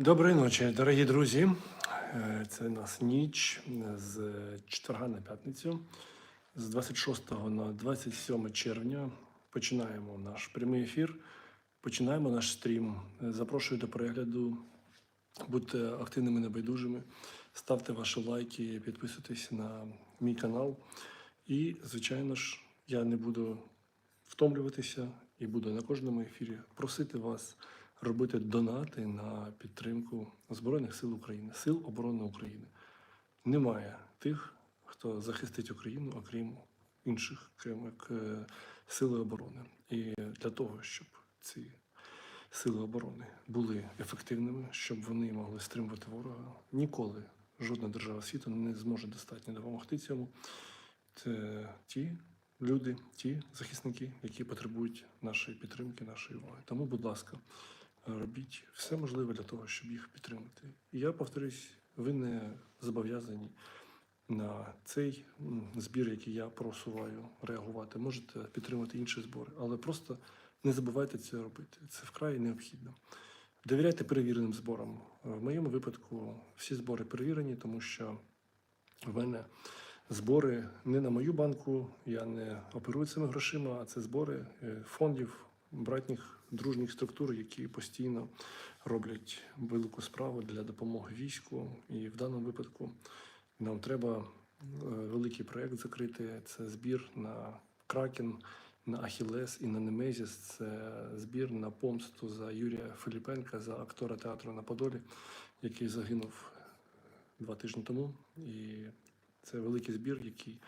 Доброї ночі, дорогі друзі. Е, Це у нас ніч з четверга на п'ятницю. З 26 на 27 червня починаємо наш прямий ефір. Починаємо наш стрім. Е, Запрошую до перегляду. Будьте активними, небайдужими. Ставте ваші лайки, підписуйтесь на мій канал. І, звичайно ж, я не буду втомлюватися і буду на кожному ефірі просити вас робити донати на підтримку Збройних сил України, Сил оборони України. Немає тих, хто захистить Україну, окрім інших, крім е, сили оборони. І для того, щоб ці сили оборони були ефективними, щоб вони могли стримувати ворога, ніколи жодна держава світу не зможе достатньо допомогти цьому. Це ті люди, ті захисники, які потребують нашої підтримки, нашої уваги. Тому, будь ласка, робіть все можливе для того, щоб їх підтримати. Я повторюсь, ви не зобов'язані на цей збір, який я просуваю, реагувати. Можете підтримати інші збори, але просто не забувайте це робити. Це вкрай необхідно. Довіряйте перевіреним зборам. В моєму випадку всі збори перевірені, тому що в мене збори не на мою банку, я не оперую цими грошима, а це збори е, фондів, братніх дружніх структур, які постійно роблять велику справу для допомоги війську. І в даному випадку нам треба е, великий проєкт закрити. Це збір на Кракен, на Ахілес і на Немезіс. Це збір на помсту за Юрія Филіпенка, за актора театру на Подолі, який загинув два тижні тому. І це великий збір, який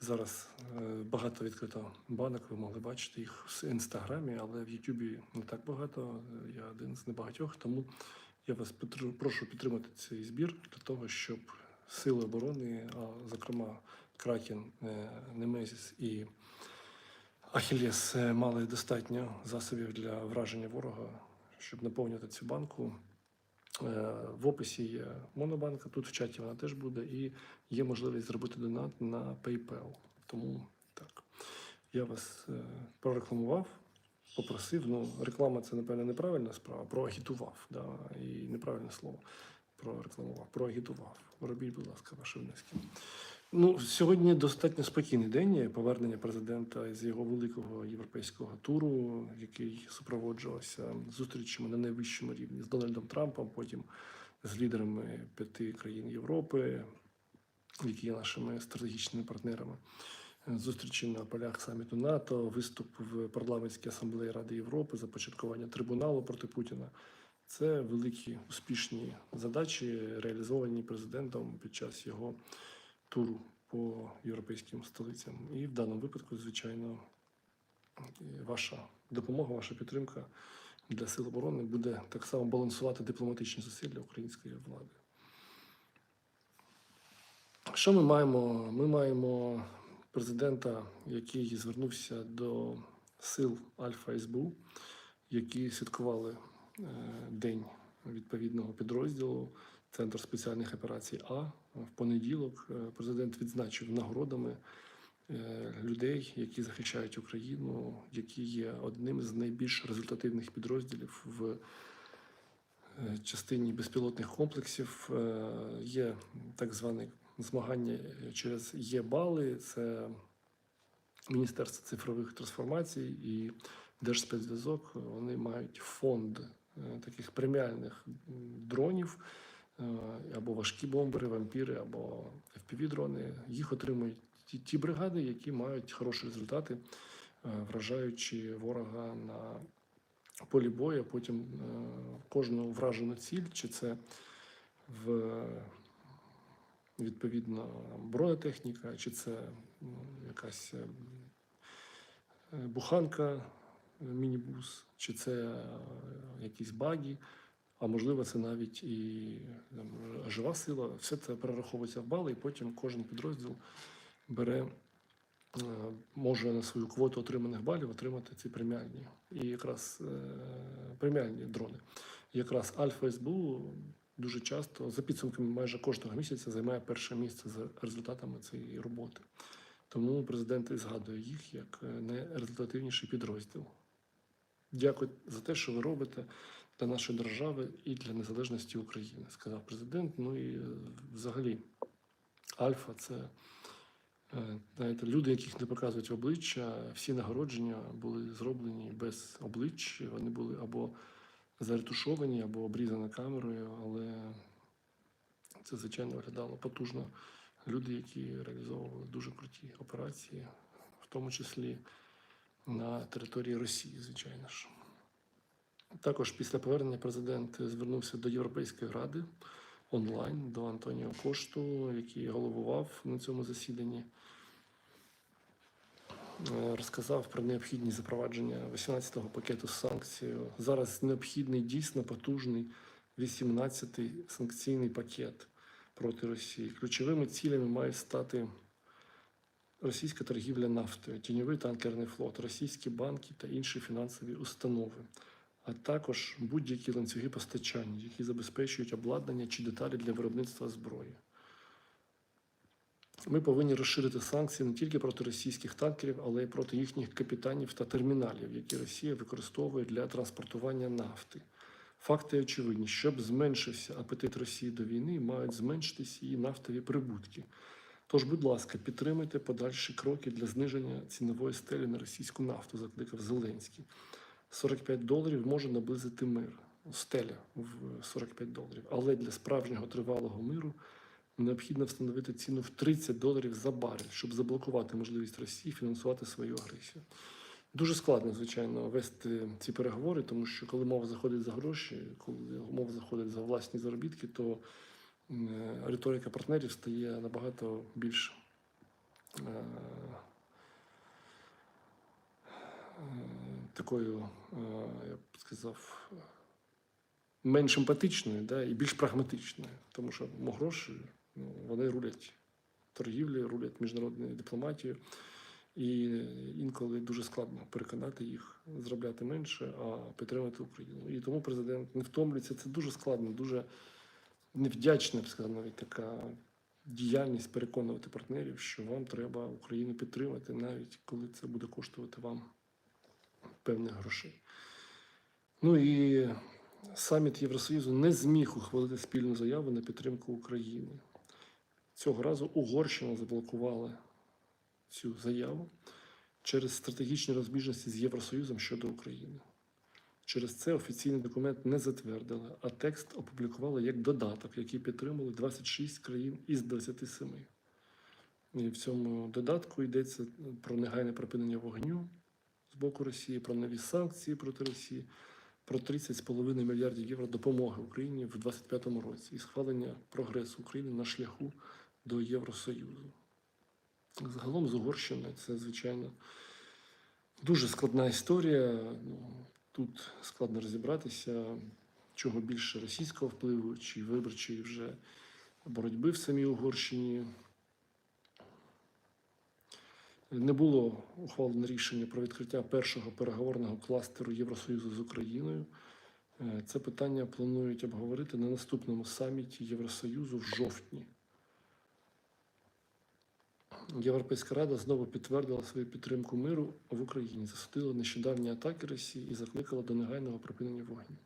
зараз е, багато відкрито банок. Ви могли бачити їх в інстаграмі, але в Ютубі не так багато. Я один з небагатьох. Тому я вас прошу підтримати цей збір для того, щоб сили оборони, а зокрема Кракен, е, Немезіс і Ахілєс е, мали достатньо засобів для враження ворога, щоб наповнювати цю банку. Е, В описі є монобанка, тут в чаті вона теж буде, і є можливість зробити донат на PayPal. Тому так. Я вас е, прорекламував, попросив. Ну, реклама це, напевно, неправильна справа, проагітував, да, і неправильне слово. Прорекламував, проагітував. Робіть, будь ласка, ваші внески. Ну, сьогодні достатньо спокійний день повернення президента з його великого європейського туру, який супроводжувався зустрічами на найвищому рівні з Дональдом Трампом, потім з лідерами п'яти країн Європи, які є нашими стратегічними партнерами. Зустрічі на полях саміту НАТО, виступ в парламентській асамблеї Ради Європи, започаткування трибуналу проти Путіна. Це великі успішні задачі, реалізовані президентом під час його туру по європейським столицям. І в даному випадку, звичайно, ваша допомога, ваша підтримка для сил оборони буде так само балансувати дипломатичні зусилля української влади. Що ми маємо? Ми маємо президента, який звернувся до сил Альфа СБУ, які святкували е, день відповідного підрозділу Центр спеціальних операцій А. В понеділок е, президент відзначив нагородами е, людей, які захищають Україну, які є одним з найбільш результативних підрозділів в е, частині безпілотних комплексів. Є так зване змагання через Є-бали. Це Міністерство цифрових трансформацій і Держспецзв'язок. Вони мають фонд таких преміальних дронів або важкі бомбери, вампіри, або FPV-дрони. Їх отримують ті, ті бригади, які мають хороші результати, е, вражаючи ворога на полі бою. а Потім е, кожну вражену ціль, чи це в відповідно бронетехніка, чи це ну, якась е, е, буханка, е, мінібус, чи це е, якісь баги, а можливо, це навіть і там, жива сила. Все це перераховується в бали, і потім кожен підрозділ бере, е, може на свою квоту отриманих балів отримати ці преміальні. І якраз е, преміальні дрони. І якраз Альфа СБУ дуже часто, за підсумками майже кожного місяця, займає перше місце за результатами цієї роботи. Тому президент і згадує їх як е, найрезультативніший підрозділ. Дякую за те, що ви робите для нашої держави і для незалежності України, сказав президент. Ну і е, взагалі, Альфа це е, знаєте, люди, яких не показують обличчя, всі нагородження були зроблені без облич. Вони були або заретушовані, або обрізані камерою, але це, звичайно, виглядало потужно. Люди, які реалізовували дуже круті операції, в тому числі на території Росії, звичайно ж. Також після повернення президент звернувся до Європейської ради онлайн до Антоніо Кошту, який головував на цьому засіданні. Е, Розказав про необхідність запровадження 18-го пакету санкцій. Зараз необхідний дійсно потужний 18-й санкційний пакет проти Росії. Ключовими цілями мають стати російська торгівля нафтою, тіньовий танкерний флот, російські банки та інші фінансові установи, а також будь-які ланцюги постачання, які забезпечують обладнання чи деталі для виробництва зброї. Ми повинні розширити санкції не тільки проти російських танкерів, але й проти їхніх капітанів та терміналів, які Росія використовує для транспортування нафти. Факти очевидні, щоб зменшився апетит Росії до війни, мають зменшитись її нафтові прибутки. Тож, будь ласка, підтримуйте подальші кроки для зниження цінової стелі на російську нафту, закликав Зеленський. 45 доларів може наблизити мир. Стеля в 45 доларів. Але для справжнього тривалого миру необхідно встановити ціну в 30 доларів за барель, щоб заблокувати можливість Росії фінансувати свою агресію. Дуже складно, звичайно, вести ці переговори, тому що коли мова заходить за гроші, коли мова заходить за власні заробітки, то е, риторика партнерів стає набагато більш е, е, такою, е, я б сказав, менш емпатичною да, і більш прагматичною, тому що ну, гроші ну, вони рулять торгівлею, рулять міжнародною дипломатією. І інколи дуже складно переконати їх зробляти менше, а підтримати Україну. І тому президент не втомлюється. Це дуже складно, дуже невдячна, б сказав, навіть така діяльність переконувати партнерів, що вам треба Україну підтримати, навіть коли це буде коштувати вам певних грошей. Ну і саміт Євросоюзу не зміг ухвалити спільну заяву на підтримку України. Цього разу Угорщина заблокувала цю заяву через стратегічні розбіжності з Євросоюзом щодо України. Через це офіційний документ не затвердили, а текст опублікували як додаток, який підтримали 26 країн із 27. І в цьому додатку йдеться про негайне припинення вогню з боку Росії, про нові санкції проти Росії, про 30,5 мільярдів євро допомоги Україні в 2025 році і схвалення прогресу України на шляху до Євросоюзу. Загалом з Угорщиною це, звичайно, дуже складна історія. Ну, тут складно розібратися, чого більше російського впливу чи виборчої вже боротьби в самій Угорщині. Не було ухвалено рішення про відкриття першого переговорного кластеру Євросоюзу з Україною. Е, Це питання планують обговорити на наступному саміті Євросоюзу в жовтні. Європейська рада знову підтвердила свою підтримку миру в Україні, засудила нещодавні атаки Росії і закликала до негайного припинення вогню.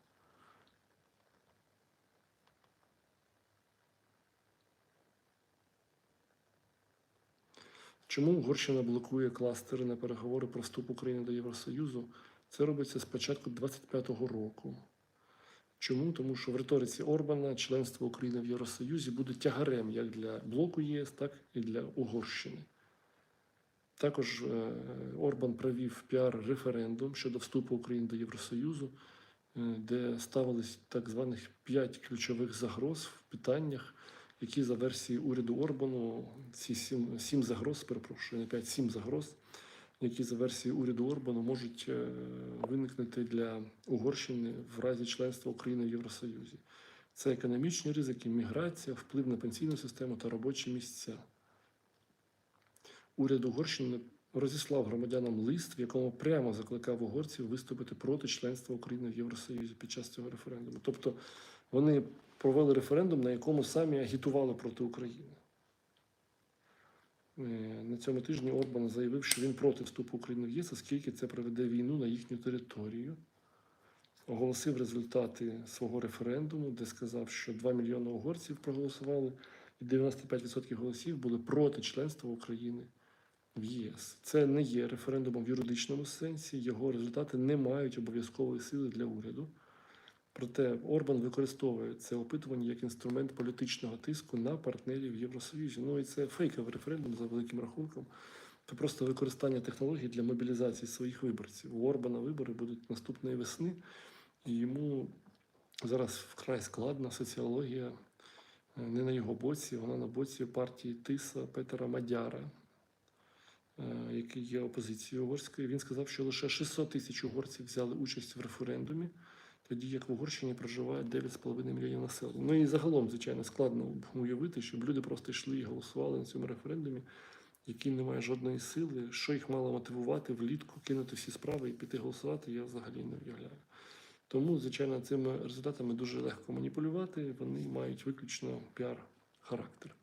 Чому Угорщина блокує кластери на переговори про вступ України до Євросоюзу? Це робиться з початку 25-го року. Чому? Тому що в риториці Орбана членство України в Євросоюзі буде тягарем як для блоку ЄС, так і для Угорщини. Також е, Орбан провів піар-референдум щодо вступу України до Євросоюзу, е, де ставились так званих п'ять ключових загроз в питаннях, які за версією уряду Орбану, ці сім, сім загроз, перепрошую, не п'ять, сім загроз, які за версією уряду Орбану можуть е, виникнути для Угорщини в разі членства України в Євросоюзі. Це економічні ризики, міграція, вплив на пенсійну систему та робочі місця. Уряд Угорщини розіслав громадянам лист, в якому прямо закликав угорців виступити проти членства України в Євросоюзі під час цього референдуму. Тобто вони провели референдум, на якому самі агітували проти України. Е, На цьому тижні Орбан заявив, що він проти вступу України в ЄС, оскільки це приведе війну на їхню територію. оголосив результати свого референдуму, де сказав, що 2 мільйони угорців проголосували, і 95% голосів були проти членства України в ЄС. Це не є референдумом в юридичному сенсі. Його результати не мають обов'язкової сили для уряду. Проте Орбан використовує це опитування як інструмент політичного тиску на партнерів Євросоюзі. Ну і це фейковий референдум за великим рахунком. Це просто використання технологій для мобілізації своїх виборців. У Орбана вибори будуть наступної весни, і йому зараз вкрай складна соціологія е, не на його боці, вона на боці партії Тиса Петера Мадяра, е, який є опозицією угорською. Він сказав, що лише 600 тисяч угорців взяли участь в референдумі, тоді як в Угорщині проживає 9,5 мільйонів населення. Ну і загалом, звичайно, складно уявити, щоб люди просто йшли і голосували на цьому референдумі, який не має жодної сили. Що їх мало мотивувати влітку кинути всі справи і піти голосувати, я взагалі не уявляю. Тому, звичайно, цими результатами дуже легко маніпулювати, вони мають виключно піар-характер.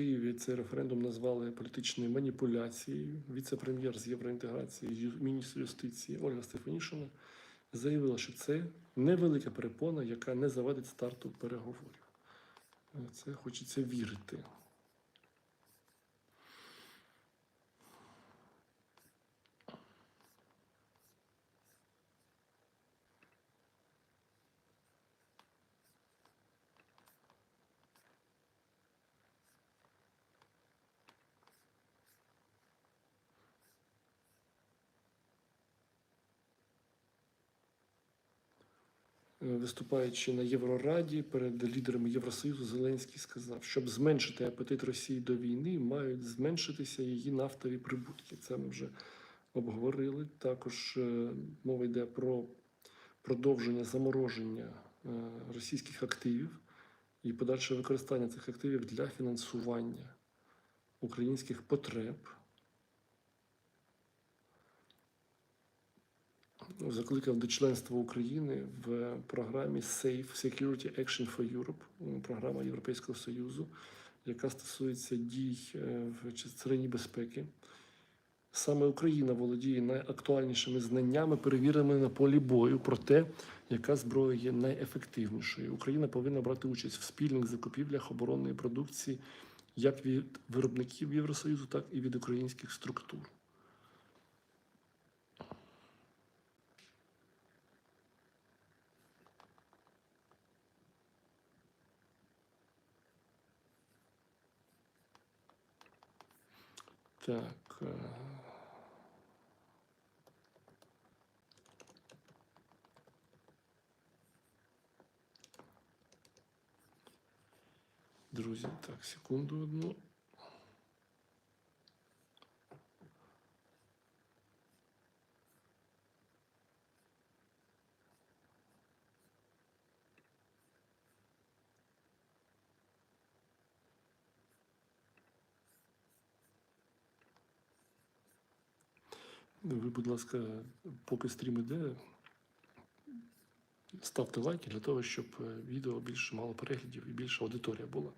Києві цей референдум назвали політичною маніпуляцією. Віце-прем'єр з євроінтеграції, міністр юстиції Ольга Стефанішина заявила, що це невелика перепона, яка не завадить старту переговорів. Е, Це хочеться вірити. Виступаючи на Єврораді перед лідерами Євросоюзу, Зеленський сказав, щоб зменшити апетит Росії до війни, мають зменшитися її нафтові прибутки. Це ми вже обговорили. Також е, мова йде про продовження замороження е, російських активів і подальше використання цих активів для фінансування українських потреб. Закликав до членства України в програмі Safe Security Action for Europe, програма Європейського Союзу, яка стосується дій е, в частині безпеки. Саме Україна володіє найактуальнішими знаннями, перевіреними на полі бою про те, яка зброя є найефективнішою. Україна повинна брати участь в спільних закупівлях оборонної продукції як від виробників Євросоюзу, так і від українських структур. Так. е, Друзі, так, секунду одну. Будь ласка, поки стрім іде, ставте лайки для того, щоб е, відео більше мало переглядів і більша аудиторія була.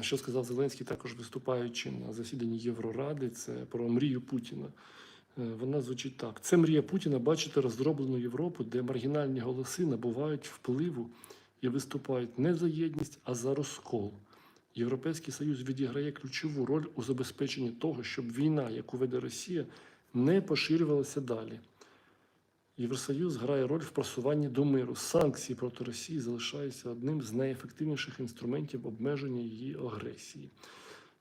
Що сказав Зеленський, також виступаючи на засіданні Євроради, це про мрію Путіна. Е, Вона звучить так: це мрія Путіна бачити розроблену Європу, де маргінальні голоси набувають впливу і виступають не за єдність, а за розкол. Європейський Союз відіграє ключову роль у забезпеченні того, щоб війна, яку веде Росія, не поширювалася далі. Євросоюз грає роль в просуванні до миру. Санкції проти Росії залишаються одним з найефективніших інструментів обмеження її агресії.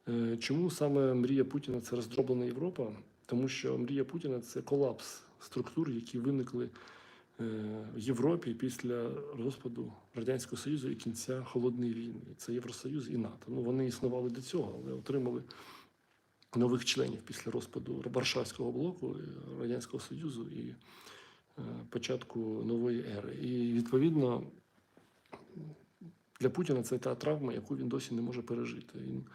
Е, Чому саме мрія Путіна це роздроблена Європа? Тому що мрія Путіна це колапс структур, які виникли е, в Європі після розпаду Радянського Союзу і кінця холодної війни. Це Євросоюз і НАТО. Ну вони існували до цього, але отримали нових членів після розпаду Варшавського блоку е, Радянського Союзу і початку нової ери. І відповідно для Путіна це та травма, яку він досі не може пережити. Він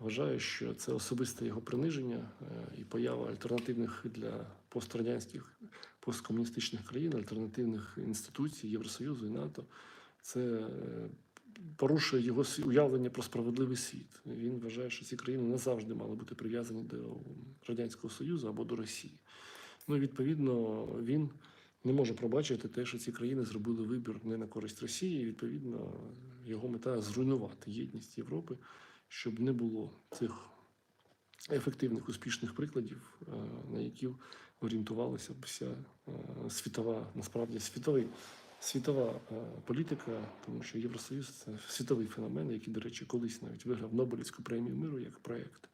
Вважаю, що це особисте його приниження е, і поява альтернативних для пострадянських посткомуністичних країн, альтернативних інституцій Євросоюзу і НАТО. Це е, порушує його уявлення про справедливий світ. Він вважає, що ці країни не завжди мали бути прив'язані до Радянського Союзу або до Росії. Ну відповідно він не може пробачити те, що ці країни зробили вибір не на користь Росії. І, відповідно, його мета зруйнувати єдність Європи, щоб не було цих ефективних успішних прикладів, е, на які орієнтувалася б вся е, світова, насправді світовий. Світова е, політика, тому що Євросоюз це світовий феномен, який, до речі, колись навіть виграв Нобелівську премію миру як проєкт,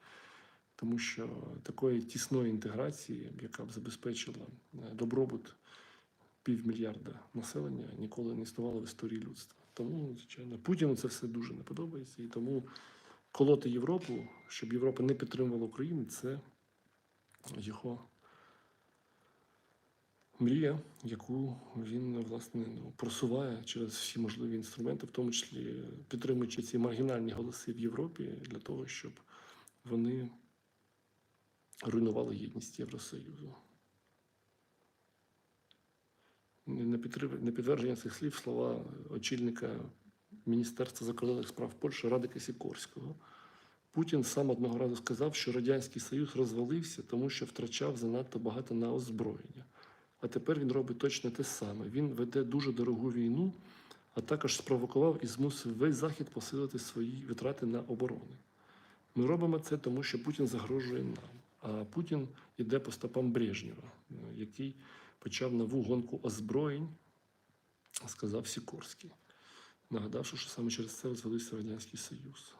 тому що такої тісної інтеграції, яка б забезпечила добробут півмільярда населення, ніколи не існувало в історії людства. Тому, звичайно, Путіну це все дуже не подобається. І тому колоти Європу, щоб Європа не підтримувала Україну, це його мрія, яку він власне ну, просуває через всі можливі інструменти, в тому числі підтримуючи ці маргінальні голоси в Європі для того, щоб вони руйнували єдність Євросоюзу. На підтвердження цих слів слова очільника Міністерства закордонних справ Польщі Радика Сікорського. Путін сам одного разу сказав, що Радянський Союз розвалився, тому що втрачав занадто багато на озброєння. А тепер він робить точно те саме. Він веде дуже дорогу війну, а також спровокував і змусив весь Захід посилити свої витрати на оборони. Ми робимо це, тому що Путін загрожує нам. А Путін іде по стопам Брежнєва, який почав нову гонку озброєнь, сказав Сікорський, нагадавши, що саме через це розвалився Радянський Союз.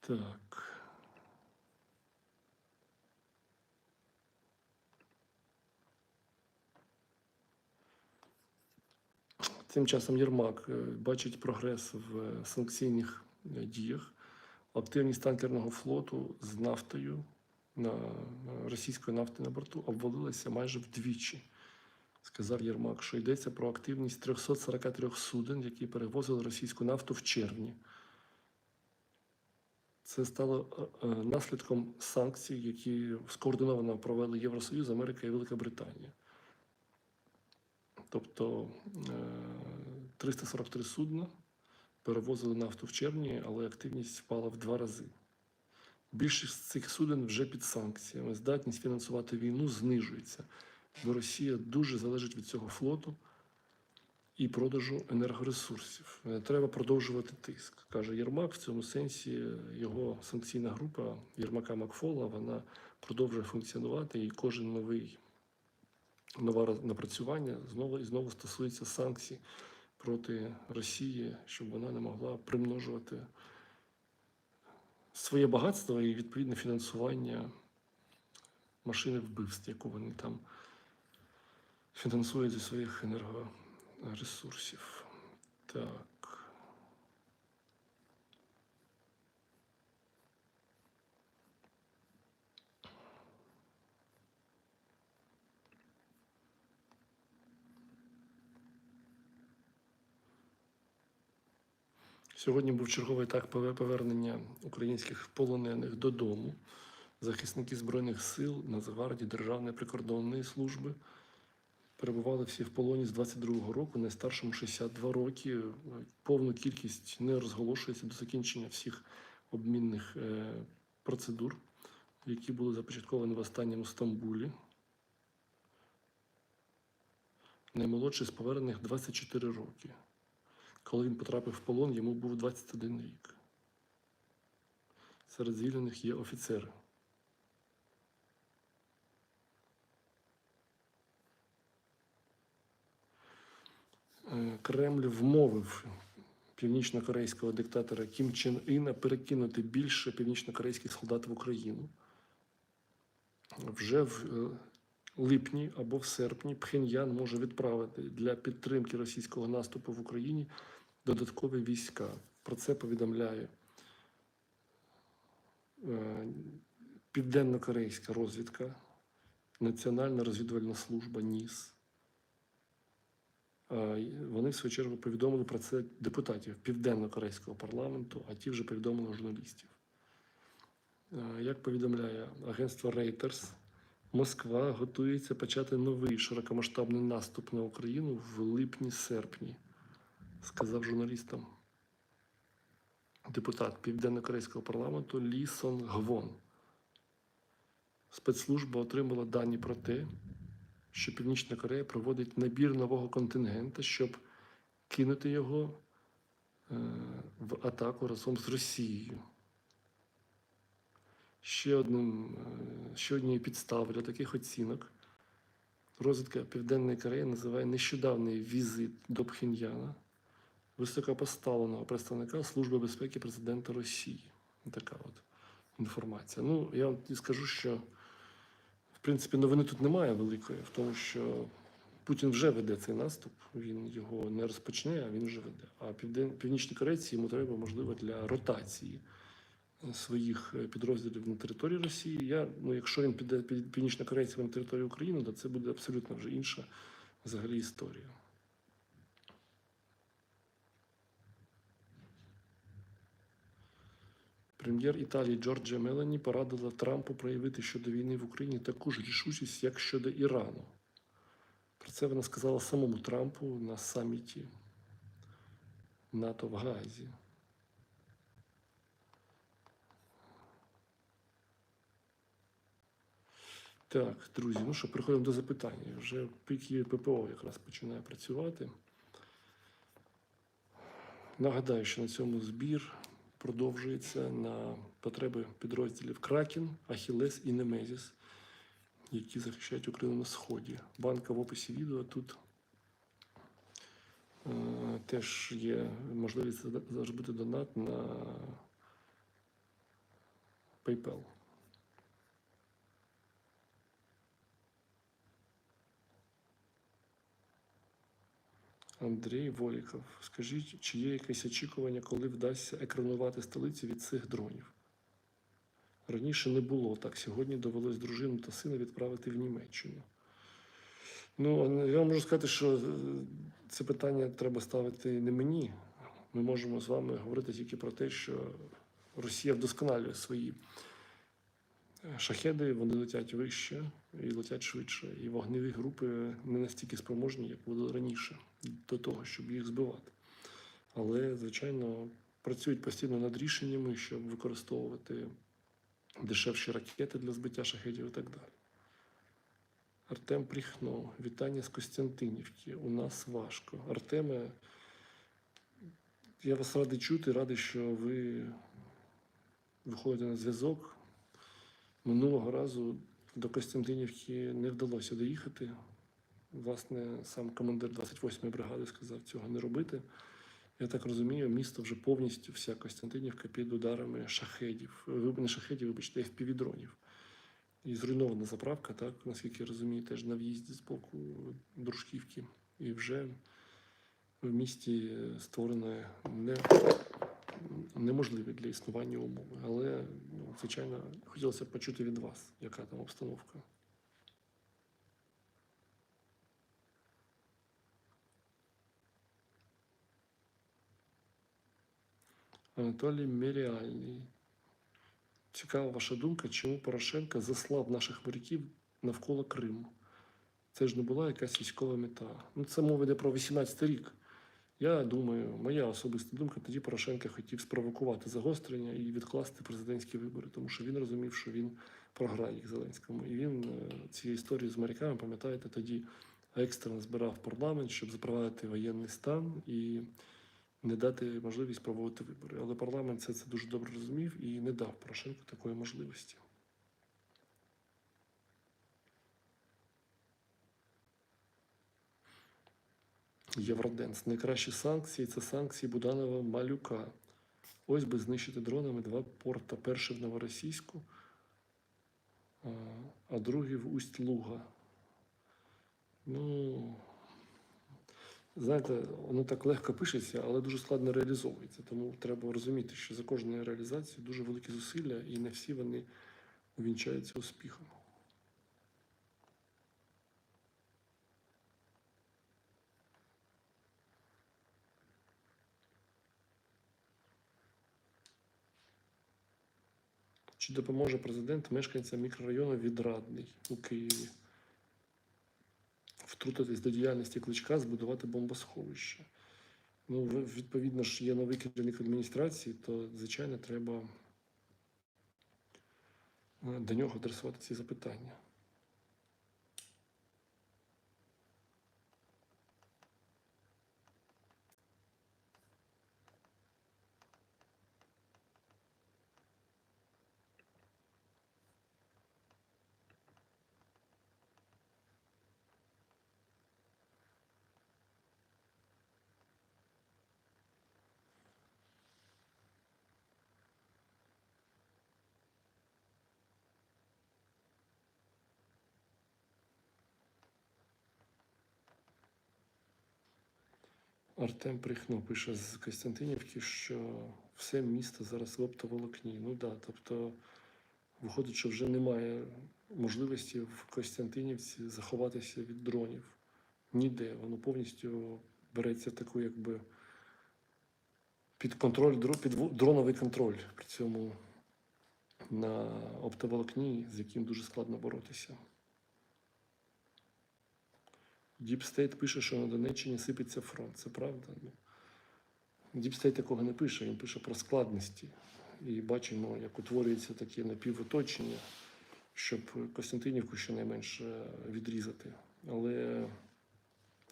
Так. Тим часом Єрмак е, бачить прогрес в санкційних е, діях. Активність танкерного флоту з нафтою на російської нафти на борту обвалилася майже вдвічі. Сказав Єрмак, що йдеться про активність 343 суден, які перевозили російську нафту в червні. Це стало е, е, наслідком санкцій, які скоординовано провели Євросоюз, Америка і Велика Британія. Тобто е, 343 судна перевозили нафту в червні, але активність впала в два рази. Більшість з цих суден вже під санкціями. Здатність фінансувати війну знижується, бо Росія дуже залежить від цього флоту і продажу енергоресурсів. Е, Треба продовжувати тиск, каже Єрмак. В цьому сенсі його санкційна група Єрмака Макфола вона продовжує функціонувати, і кожен новий нове напрацювання знову і знову стосується санкцій проти Росії, щоб вона не могла примножувати своє багатство і відповідне фінансування машини вбивств, яку вони там фінансують зі своїх енергоресурсів. Так. Сьогодні був черговий етап повернення українських полонених додому. Захисники Збройних сил, Нацгвардії, Державної прикордонної служби перебували всі в полоні з 22-го року, найстаршому 62 роки. Повну кількість не розголошується до закінчення всіх обмінних е, процедур, які були започатковані в останньому Стамбулі. Наймолодший з повернених 24 роки. Коли він потрапив в полон, йому був 21 рік. Серед звільнених є офіцери. Е, Кремль вмовив північно-корейського диктатора Кім Чен Іна перекинути більше північно-корейських солдат в Україну. Вже в е, липні або в серпні Пхеньян може відправити для підтримки російського наступу в Україні додаткові війська. Про це повідомляє е, Південно-Корейська розвідка, Національна розвідувальна служба НІС. Вони, в свою чергу, повідомили про це депутатів Південно-Корейського парламенту, а ті вже повідомили журналістів. Як повідомляє агентство Reuters, Москва готується почати новий широкомасштабний наступ на Україну в липні-серпні, сказав журналістам депутат Південно-Корейського парламенту Лі Сон Гвон. Спецслужба отримала дані про те, що Північна Корея проводить набір нового контингента, щоб кинути його е, в атаку разом з Росією. Ще, одним, е, ще однією підставою для таких оцінок розвідка Південної Кореї називає нещодавний візит до Пхеньяна високопоставленого представника Служби безпеки президента Росії. Така от інформація. Ну, я вам скажу, що в принципі новини тут немає великої, в тому, що Путін вже веде цей наступ, він його не розпочне, а він вже веде. А півден... північні корейці йому треба, можливо, для ротації своїх е, підрозділів на території Росії. Я, ну, якщо він піде під північнокорейцями на територію України, то це буде абсолютно вже інша взагалі історія. Прем'єр Італії Джорджа Мелані порадила Трампу проявити щодо війни в Україні таку ж рішучість, як щодо Ірану. Про це вона сказала самому Трампу на саміті НАТО в Гаазі. Так, друзі, ну що, переходимо до запитання. Вже піки ППО якраз починає працювати. Нагадаю, що на цьому збір продовжується на потреби підрозділів Кракен, Ахілес і Немезіс, які захищають Україну на Сході. Банка в описі відео тут е, теж є можливість зробити донат на PayPal. Андрій Воліков, скажіть, чи є якесь очікування, коли вдасться екранувати столицю від цих дронів? Раніше не було так. Сьогодні довелось дружину та сина відправити в Німеччину. Ну, я можу сказати, що е, це питання треба ставити не мені. Ми можемо з вами говорити тільки про те, що Росія вдосконалює свої шахеди, вони летять вище і летять швидше. І вогневі групи не настільки спроможні, як були раніше, до того, щоб їх збивати. Але, звичайно, працюють постійно над рішеннями, щоб використовувати дешевші ракети для збиття шахедів і так далі. Артем Пріхно, вітання з Костянтинівки. У нас важко. Артеме, я вас радий чути, радий, що ви виходите на зв'язок. Минулого разу до Костянтинівки не вдалося доїхати. Власне, сам командир 28-ї бригади сказав цього не робити. Я так розумію, місто вже повністю, вся Костянтинівка під ударами шахедів. Не шахедів, вибачте, FPV-дронів. І зруйнована заправка, так, наскільки я розумію, теж на в'їзді з боку Дружківки. І вже в місті створено не, неможливі для існування умови. Але, ну, звичайно, хотілося б почути від вас, яка там обстановка. Анатолій Міріальний. Цікава ваша думка, чому Порошенко заслав наших моряків навколо Криму. Це ж не була якась військова мета. Ну, це мова йде про 18 рік. Я думаю, моя особиста думка, тоді Порошенко хотів спровокувати загострення і відкласти президентські вибори, тому що він розумів, що він програє їх Зеленському. І він е, ці історії з моряками, пам'ятаєте, тоді екстрено збирав парламент, щоб запровадити воєнний стан і не дати можливість проводити вибори. Але парламент це, це дуже добре розумів і не дав Порошенку такої можливості. Євроденс. Найкращі санкції це санкції Буданова Малюка. Ось би знищити дронами два порта. Перший в Новоросійську, а, другий в Усть-Луга. Ну, знаєте, воно так легко пишеться, але дуже складно реалізовується. Тому треба розуміти, що за кожною реалізацією дуже великі зусилля, і не всі вони увінчаються успіхом. Чи допоможе президент мешканцям мікрорайону Відрадний у Києві втрутитись до діяльності кличка, збудувати бомбосховище? Ну, відповідно ж, є новий керівник адміністрації, то, звичайно, треба е, до нього адресувати ці запитання. Артем Прихно пише з Костянтинівки, що все місто зараз в оптоволокні. Ну да, тобто виходить, що вже немає можливості в Костянтинівці заховатися від дронів. Ніде. Воно повністю береться таку, якби під контроль, під дроновий контроль. При цьому на оптоволокні, з яким дуже складно боротися. Діпстейт пише, що на Донеччині сипеться фронт. Це правда? Ну, Діпстейт такого не пише, він пише про складності. І бачимо, як утворюється таке напівоточення, щоб Костянтинівку щонайменше відрізати. Але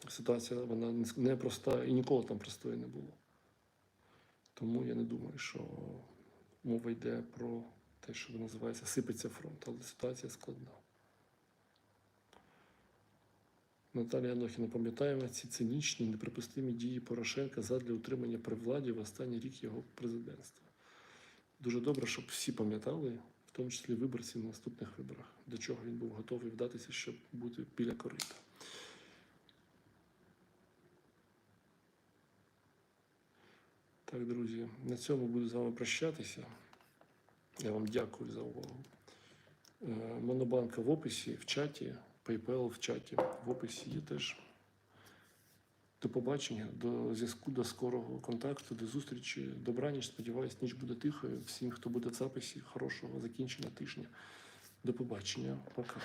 ситуація вона не проста і ніколи там простої не було. Тому я не думаю, що мова йде про те, що називається сипеться фронт, але ситуація складна. Наталія Анохіна, пам'ятаємо ці цинічні, неприпустимі дії Порошенка задля утримання при владі в останній рік його президентства. Дуже добре, щоб всі пам'ятали, в тому числі виборці на наступних виборах, до чого він був готовий вдатися, щоб бути біля корита. Так, друзі, на цьому буду з вами прощатися. Я вам дякую за увагу. Е, Монобанка в описі, в чаті, PayPal в чаті. В описі є теж. До побачення, до зв'язку, до скорого контакту, до зустрічі. Добраніч, сподіваюсь, ніч буде тихою. Всім, хто буде в записі, хорошого закінчення тижня. До побачення. Пока.